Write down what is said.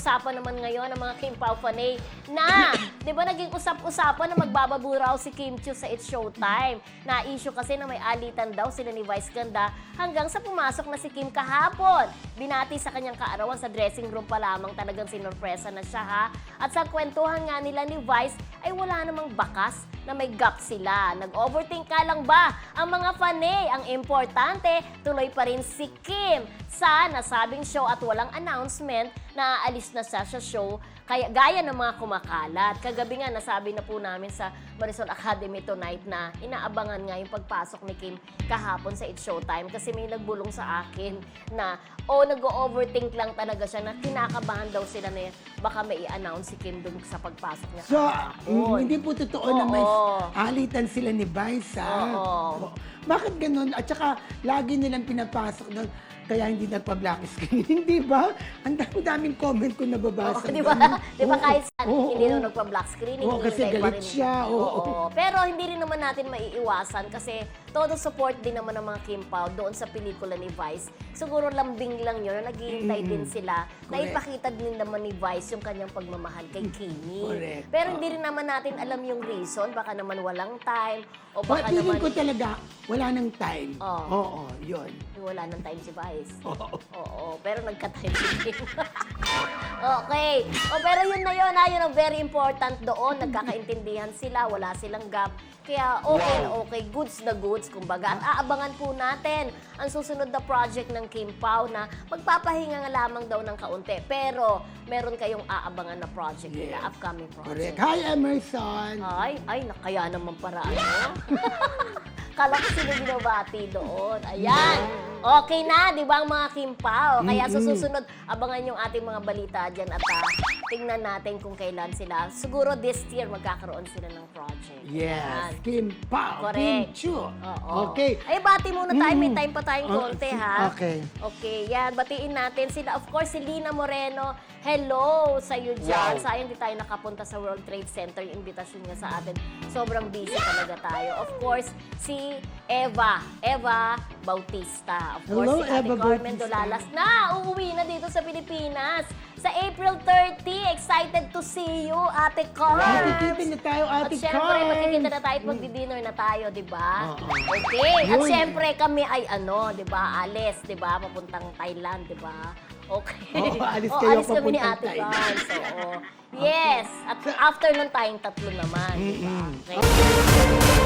usapan naman ngayon ng mga Kim Pao Panay na, di ba naging usap-usapan na magbababo raw si Kim Chiu sa It's Showtime. Na issue kasi na may alitan daw sila ni Vice Ganda hanggang sa pumasok na si Kim kahapon. Binati sa kanyang kaarawan sa dressing room pa lamang talagang sinorpresa na siya ha. At sa kwentuhan nga nila ni Vice ay wala namang bakas na may gap sila. Nag-overthink ka lang ba ang mga fanay? Ang importante, tuloy pa rin si Kim sa nasabing show at walang announcement na aalis na siya sa show kaya gaya ng mga kumakalat. Kagabi nga nasabi na po namin sa Marisol Academy tonight na inaabangan nga yung pagpasok ni Kim kahapon sa It's Showtime kasi may nagbulong sa akin na o nag-overthink lang talaga siya na kinakabahan daw sila na baka may i-announce si Kim dun sa pagpasok niya So, kahapon. mm, hindi po totoo na may Oo. alitan sila ni Vice, ha? Oo. Bakit ganun? At saka, lagi nilang pinapasok doon, kaya hindi nagpa-black screen. Hindi ba? Ang dami-daming comment ko nababasa. Oo, di ba? doon. Di ba Oo, kahit saan, oo, hindi oo. na nagpa-black screening. Oo, kasi hinihintay pa galit rin. siya, oo. Pero hindi rin naman natin maiiwasan kasi todo support din naman ng mga Kim Pao doon sa pelikula ni Vice. Siguro lambing lang yun na naghihintay din sila na Correct. ipakita din naman ni Vice yung kanyang pagmamahal kay Kimi. Correct. Pero hindi rin naman natin alam yung reason. Baka naman walang time o baka feeling naman ko talaga, wala nang time. Oo. Oo, yun. wala ng time si Vice. Oo. Oo, pero nagka-time si Kim. Okay. O, pero yun na yun, ha, yun ang very important doon. Nagkakaintindihan sila, wala silang gap. Kaya okay na okay, goods na goods, kumbaga. At aabangan po natin ang susunod na project ng Kim Pao na magpapahinga nga lamang daw ng kaunti. Pero meron kayong aabangan na project nila, Yes. upcoming Correct. project. Hi, Emerson. Ay, ay, nakaya naman para ano. Kala ko sino binabati doon. Ayan. Okay na, di ba ang mga Kimpao? Kaya sa susunod, abangan yung ating mga balita dyan at ah, tingnan natin kung kailan sila. Siguro this year magkakaroon sila ng project. Yes. Ayan. Kim Pao. Kim Correct. Chu. Oo. Okay. Ay, bati muna tayo. May Mm. time pa tayong Oh, konti, ha? okay. Okay, yan. Batiin natin sila. Of course, si Lina Moreno. Hello sa iyo dyan. Wow. Sayang di tayo nakapunta sa World Trade Center. Yung invitation niya sa atin. Sobrang busy talaga tayo. Of course, si Eva. Eva Bautista. Of course, Hello, si Ate Eva Carmen Bautista. Dolalas na uuwi na dito sa Pilipinas. Sa April 30, excited to see you, Ate Carmen. Makikita na tayo, At Ate syempre, Carl. magkikita na tayo at magdi-dinner na tayo, di ba? Oo. Okay. At Yun. syempre, kami ay ano, di ba, alis, di ba, papuntang Thailand, di ba? Okay. Oo, alis kayo alis kami ni papuntang Ate Thailand. Carl. So, oo. Yes. At after nun tayong tatlo naman, di ba? Okay.